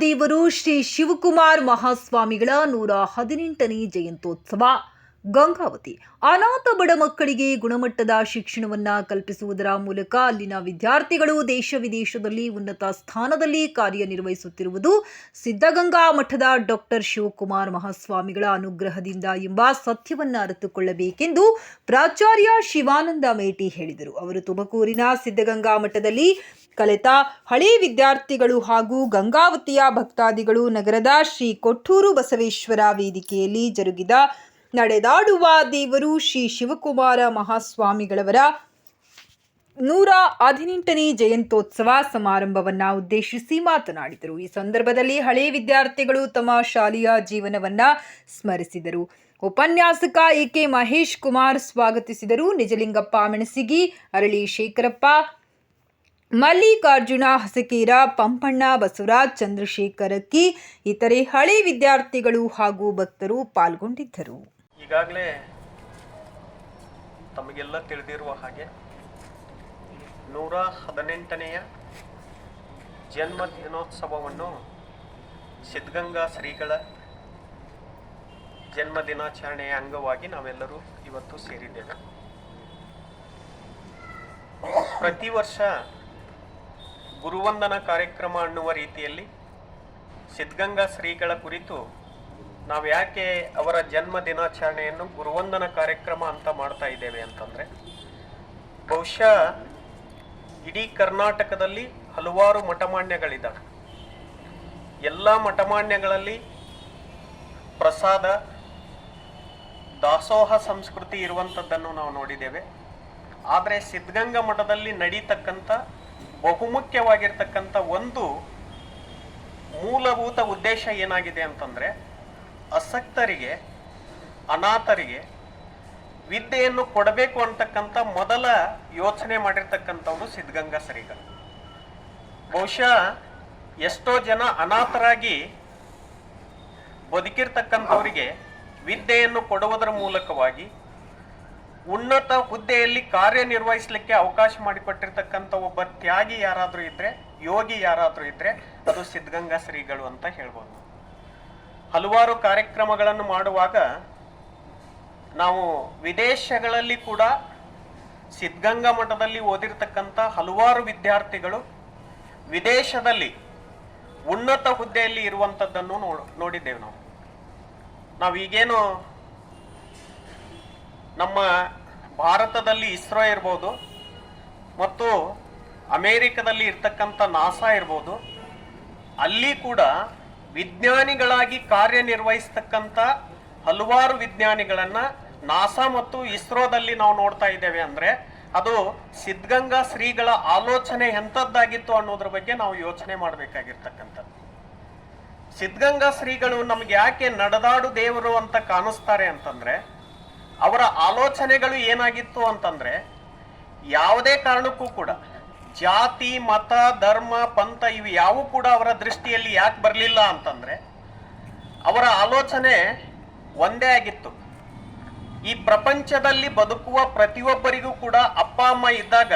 ದೇವರು ಶ್ರೀ ಶಿವಕುಮಾರ್ ಮಹಾಸ್ವಾಮಿಗಳ ನೂರ ಹದಿನೆಂಟನೇ ಜಯಂತ್ಯೋತ್ಸವ. ಗಂಗಾವತಿ. ಅನಾಥ ಬಡ ಮಕ್ಕಳಿಗೆ ಗುಣಮಟ್ಟದ ಶಿಕ್ಷಣವನ್ನ ಕಲ್ಪಿಸುವುದರ ಮೂಲಕ ಅಲ್ಲಿನ ವಿದ್ಯಾರ್ಥಿಗಳು ದೇಶ ವಿದೇಶದಲ್ಲಿ ಉನ್ನತ ಸ್ಥಾನದಲ್ಲಿ ಕಾರ್ಯನಿರ್ವಹಿಸುತ್ತಿರುವುದು ಸಿದ್ಧಗಂಗಾ ಮಠದ ಡಾಕ್ಟರ್ ಶಿವಕುಮಾರ್ ಮಹಾಸ್ವಾಮಿಗಳ ಅನುಗ್ರಹದಿಂದ ಎಂಬ ಸತ್ಯವನ್ನು ಅರಿತುಕೊಳ್ಳಬೇಕೆಂದು ಪ್ರಾಚಾರ್ಯ ಶಿವಾನಂದ ಮೇಟಿ ಹೇಳಿದರು. ಅವರು ತುಮಕೂರಿನ ಸಿದ್ಧಗಂಗಾ ಮಠದಲ್ಲಿ ಕಲಿತ ಹಳೆ ವಿದ್ಯಾರ್ಥಿಗಳು ಹಾಗೂ ಗಂಗಾವತಿಯ ಭಕ್ತಾದಿಗಳು ನಗರದ ಶ್ರೀ ಕೊಟ್ಟೂರು ಬಸವೇಶ್ವರ ವೇದಿಕೆಯಲ್ಲಿ ಜರುಗಿದ ನಡೆದಾಡುವ ದೇವರು ಶ್ರೀ ಶಿವಕುಮಾರ ಮಹಾಸ್ವಾಮಿಗಳವರ ನೂರ ಹದಿನೆಂಟನೇ ಜಯಂತ್ಯೋತ್ಸವ ಸಮಾರಂಭವನ್ನು ಉದ್ದೇಶಿಸಿ ಮಾತನಾಡಿದರು. ಈ ಸಂದರ್ಭದಲ್ಲಿ ಹಳೆ ವಿದ್ಯಾರ್ಥಿಗಳು ತಮ್ಮ ಶಾಲೆಯ ಜೀವನವನ್ನು ಸ್ಮರಿಸಿದರು. ಉಪನ್ಯಾಸಕ ಎ ಕೆ ಮಹೇಶ್ ಕುಮಾರ್ ಸ್ವಾಗತಿಸಿದರು. ನಿಜಲಿಂಗಪ್ಪ ಮೆಣಸಿಗಿ, ಅರಳಿ ಶೇಖರಪ್ಪ ಮಲ್ಲಿಕಾರ್ಜುನ ಹಸಕೀರ ಪಂಪಣ್ಣ, ಬಸವರಾಜ್, ಚಂದ್ರಶೇಖರ್ ಕಿ ಇತರೆ ಹಳೆ ವಿದ್ಯಾರ್ಥಿಗಳು ಹಾಗೂ ಭಕ್ತರು ಪಾಲ್ಗೊಂಡಿದ್ದರು. ಈಗಾಗಲೇ ತಮಗೆಲ್ಲ ತಿಳಿದಿರುವ ಹಾಗೆ ನೂರ ಹದಿನೆಂಟನೆಯ ಜನ್ಮ ದಿನೋತ್ಸವವನ್ನು ಸಿದ್ಧಗಂಗಾ ಶ್ರೀಗಳ ಜನ್ಮ ದಿನಾಚರಣೆಯ ಅಂಗವಾಗಿ ನಾವೆಲ್ಲರೂ ಇವತ್ತು ಸೇರಿದ್ದೇವೆ. ಪ್ರತಿ ವರ್ಷ ಗುರುವಂದನ ಕಾರ್ಯಕ್ರಮ ಅನ್ನುವ ರೀತಿಯಲ್ಲಿ ಸಿದ್ಧಗಂಗಾ ಶ್ರೀಗಳ ಕುರಿತು ನಾವು ಯಾಕೆ ಅವರ ಜನ್ಮ ದಿನಾಚರಣೆಯನ್ನು ಗುರುವಂದನ ಕಾರ್ಯಕ್ರಮ ಅಂತ ಮಾಡ್ತಾ ಇದ್ದೇವೆ ಅಂತಂದರೆ, ಬಹುಶಃ ಇಡೀ ಕರ್ನಾಟಕದಲ್ಲಿ ಹಲವಾರು ಮಠಮಾನ್ಯಗಳಿದ್ದಾವೆ. ಎಲ್ಲ ಮಠಮಾನ್ಯಗಳಲ್ಲಿ ಪ್ರಸಾದ, ದಾಸೋಹ ಸಂಸ್ಕೃತಿ ಇರುವಂಥದ್ದನ್ನು ನಾವು ನೋಡಿದ್ದೇವೆ. ಆದರೆ ಸಿದ್ಧಗಂಗಾ ಮಠದಲ್ಲಿ ನಡೀತಕ್ಕಂಥ ಬಹುಮುಖ್ಯವಾಗಿರ್ತಕ್ಕಂಥ ಒಂದು ಮೂಲಭೂತ ಉದ್ದೇಶ ಏನಾಗಿದೆ ಅಂತಂದರೆ ಅಸಕ್ತರಿಗೆ, ಅನಾಥರಿಗೆ ವಿದ್ಯೆಯನ್ನು ಕೊಡಬೇಕು ಅಂತಕ್ಕಂಥ ಮೊದಲ ಯೋಚನೆ ಮಾಡಿರ್ತಕ್ಕಂಥವ್ರು ಸಿದ್ಧಗಂಗಾ ಶ್ರೀಗಳು ಬಹುಶಃ ಎಷ್ಟೋ ಜನ ಅನಾಥರಾಗಿ ಬದುಕಿರ್ತಕ್ಕಂಥವರಿಗೆ ವಿದ್ಯೆಯನ್ನು ಕೊಡುವುದರ ಮೂಲಕವಾಗಿ ಉನ್ನತ ಹುದ್ದೆಯಲ್ಲಿ ಕಾರ್ಯನಿರ್ವಹಿಸಲಿಕ್ಕೆ ಅವಕಾಶ ಮಾಡಿಕೊಟ್ಟಿರ್ತಕ್ಕಂಥ ಒಬ್ಬ ತ್ಯಾಗಿ ಯಾರಾದರೂ ಇದ್ರೆ, ಯೋಗಿ ಯಾರಾದರೂ ಇದ್ರೆ, ಅದು ಸಿದ್ಧಗಂಗಾ ಶ್ರೀಗಳು ಅಂತ ಹೇಳ್ಬೋದು. ಹಲವಾರು ಕಾರ್ಯಕ್ರಮಗಳನ್ನು ಮಾಡುವಾಗ ನಾವು ವಿದೇಶಗಳಲ್ಲಿ ಕೂಡ ಸಿದ್ಧಗಂಗಾ ಮಠದಲ್ಲಿ ಓದಿರ್ತಕ್ಕಂಥ ಹಲವಾರು ವಿದ್ಯಾರ್ಥಿಗಳು ವಿದೇಶದಲ್ಲಿ ಉನ್ನತ ಹುದ್ದೆಯಲ್ಲಿ ಇರುವಂಥದ್ದನ್ನು ನೋಡ್, ನೋಡಿದ್ದೇವೆ ನಾವು. ನಾವು ಈಗೇನು ನಮ್ಮ ಭಾರತದಲ್ಲಿ ಇಸ್ರೋ ಇರ್ಬೋದು ಮತ್ತು ಅಮೇರಿಕದಲ್ಲಿ ಇರ್ತಕ್ಕಂಥ ನಾಸಾ ಇರ್ಬೋದು, ಅಲ್ಲಿ ಕೂಡ ವಿಜ್ಞಾನಿಗಳಾಗಿ ಕಾರ್ಯನಿರ್ವಹಿಸ್ತಕ್ಕಂಥ ಹಲವಾರು ವಿಜ್ಞಾನಿಗಳನ್ನು ನಾಸಾ ಮತ್ತು ಇಸ್ರೋದಲ್ಲಿ ನಾವು ನೋಡ್ತಾ ಇದ್ದೇವೆ ಅಂದ್ರೆ ಅದು ಸಿದ್ಧಗಂಗಾ ಶ್ರೀಗಳ ಆಲೋಚನೆ ಎಂಥದ್ದಾಗಿತ್ತು ಅನ್ನೋದ್ರ ಬಗ್ಗೆ ನಾವು ಯೋಚನೆ ಮಾಡಬೇಕಾಗಿರ್ತಕ್ಕಂಥದ್ದು. ಸಿದ್ಧಗಂಗಾ ಶ್ರೀಗಳು ನಮ್ಗೆ ಯಾಕೆ ನಡೆದಾಡು ದೇವರು ಅಂತ ಕಾಣಿಸ್ತಾರೆ ಅಂತಂದ್ರೆ ಅವರ ಆಲೋಚನೆಗಳು ಏನಾಗಿತ್ತು ಅಂತಂದ್ರೆ ಯಾವುದೇ ಕಾರಣಕ್ಕೂ ಕೂಡ ಜಾತಿ, ಮತ, ಧರ್ಮ, ಪಂಥ ಇವು ಯಾವು ಕೂಡ ಅವರ ದೃಷ್ಟಿಯಲ್ಲಿ ಯಾಕೆ ಬರಲಿಲ್ಲ ಅಂತಂದ್ರೆ ಅವರ ಆಲೋಚನೆ ಒಂದೇ ಆಗಿತ್ತು. ಈ ಪ್ರಪಂಚದಲ್ಲಿ ಬದುಕುವ ಪ್ರತಿಯೊಬ್ಬರಿಗೂ ಕೂಡ ಅಪ್ಪ, ಅಮ್ಮ ಇದ್ದಾಗ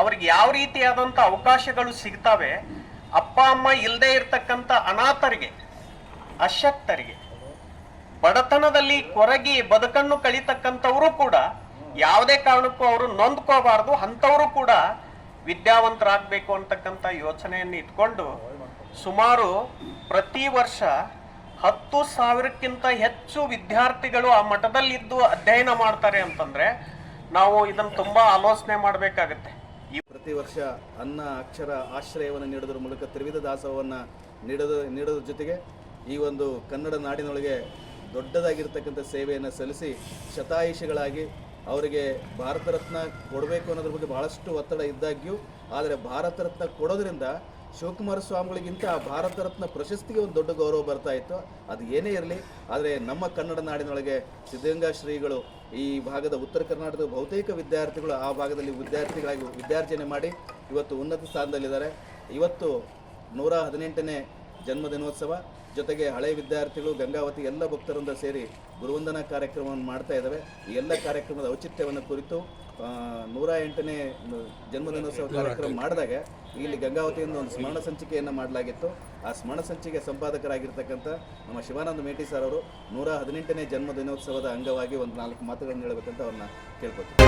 ಅವ್ರಿಗೆ ಯಾವ ರೀತಿಯಾದಂಥ ಅವಕಾಶಗಳು ಸಿಗ್ತವೆ? ಅಪ್ಪ, ಅಮ್ಮ ಇಲ್ಲದೆ ಇರ್ತಕ್ಕಂಥ ಅನಾಥರಿಗೆ, ಅಶಕ್ತರಿಗೆ ಬಡತನದಲ್ಲಿ ಕೊರಗಿ ಬದುಕನ್ನು ಕಳಿತಕ್ಕಂಥವರು ಕೂಡ ಯಾವುದೇ ಕಾರಣಕ್ಕೂ ಅವರು ನೊಂದ್ಕೋಬಾರ್ದು, ಅಂಥವರು ಕೂಡ ವಿದ್ಯಾವಂತರಾಗಬೇಕು ಅಂತಕ್ಕಂಥ ಯೋಚನೆಯನ್ನು ಇಟ್ಕೊಂಡು ಸುಮಾರು ಪ್ರತಿ ವರ್ಷ ಹತ್ತು ಸಾವಿರಕ್ಕಿಂತ ಹೆಚ್ಚು ವಿದ್ಯಾರ್ಥಿಗಳು ಆ ಮಠದಲ್ಲಿದ್ದು ಅಧ್ಯಯನ ಮಾಡ್ತಾರೆ ಅಂತಂದ್ರೆ ನಾವು ಇದನ್ನು ತುಂಬಾ ಆಲೋಚನೆ ಮಾಡಬೇಕಾಗತ್ತೆ. ಪ್ರತಿ ವರ್ಷ ಅನ್ನ, ಅಕ್ಷರ, ಆಶ್ರಯವನ್ನು ನೀಡೋದ್ರ ಮೂಲಕ ತ್ರಿವಿಧ ದಾಸವನ್ನು ನೀಡೋದು, ನೀಡೋದ್ರ ಜೊತೆಗೆ ಈ ಒಂದು ಕನ್ನಡ ನಾಡಿನೊಳಗೆ ದೊಡ್ಡದಾಗಿರ್ತಕ್ಕಂಥ ಸೇವೆಯನ್ನು ಸಲ್ಲಿಸಿ ಶತಾಯುಷಿಗಳಾಗಿ ಅವರಿಗೆ ಭಾರತ ರತ್ನ ಕೊಡಬೇಕು ಅನ್ನೋದ್ರ ಬಗ್ಗೆ ಬಹಳಷ್ಟು ಒತ್ತಡ ಇದ್ದಾಗ್ಯೂ, ಆದರೆ ಭಾರತ ರತ್ನ ಕೊಡೋದ್ರಿಂದ ಶಿವಕುಮಾರ ಸ್ವಾಮಿಗಳಿಗಿಂತ ಭಾರತ ರತ್ನ ಪ್ರಶಸ್ತಿಗೆ ಒಂದು ದೊಡ್ಡ ಗೌರವ ಬರ್ತಾ ಇತ್ತು. ಅದು ಏನೇ ಇರಲಿ, ಆದರೆ ನಮ್ಮ ಕನ್ನಡ ನಾಡಿನೊಳಗೆ ಸಿದ್ಧಗಂಗಾ ಶ್ರೀಗಳು ಈ ಭಾಗದ ಉತ್ತರ ಕರ್ನಾಟಕದ ಬಹುತೇಕ ವಿದ್ಯಾರ್ಥಿಗಳು ಆ ಭಾಗದಲ್ಲಿ ವಿದ್ಯಾರ್ಥಿಗಳಾಗಿ ವಿದ್ಯಾರ್ಜನೆ ಮಾಡಿ ಇವತ್ತು ಉನ್ನತ ಸ್ಥಾನದಲ್ಲಿದ್ದಾರೆ. ಇವತ್ತು ನೂರ ಹದಿನೆಂಟನೇ ಜನ್ಮ ದಿನೋತ್ಸವ ಜೊತೆಗೆ ಹಳೆ ವಿದ್ಯಾರ್ಥಿಗಳು ಗಂಗಾವತಿ ಎಲ್ಲ ಭಕ್ತರಿಂದ ಸೇರಿ ಗುರುವಂದನಾ ಕಾರ್ಯಕ್ರಮವನ್ನು ಮಾಡ್ತಾ ಇದ್ದಾವೆ ಈ ಎಲ್ಲ ಕಾರ್ಯಕ್ರಮದ ಔಚಿತ್ಯವನ್ನು ಕುರಿತು ನೂರ ಎಂಟನೇ ಜನ್ಮದಿನೋತ್ಸವ ಕಾರ್ಯಕ್ರಮ ಮಾಡಿದಾಗ ಇಲ್ಲಿ ಗಂಗಾವತಿಯಿಂದ ಒಂದು ಸ್ಮರಣ ಸಂಚಿಕೆಯನ್ನು ಮಾಡಲಾಗಿತ್ತು. ಆ ಸ್ಮರಣ ಸಂಚಿಕೆ ಸಂಪಾದಕರಾಗಿರ್ತಕ್ಕಂಥ ನಮ್ಮ ಶಿವಾನಂದ ಮೇಟಿ ಸರ್ ಅವರು ನೂರ ಹದಿನೆಂಟನೇ ಜನ್ಮದಿನೋತ್ಸವದ ಅಂಗವಾಗಿ ಒಂದು ನಾಲ್ಕು ಮಾತುಗಳನ್ನು ಹೇಳಬೇಕಂತ ಅವ್ರನ್ನ ಕೇಳ್ಕೊತೀನಿ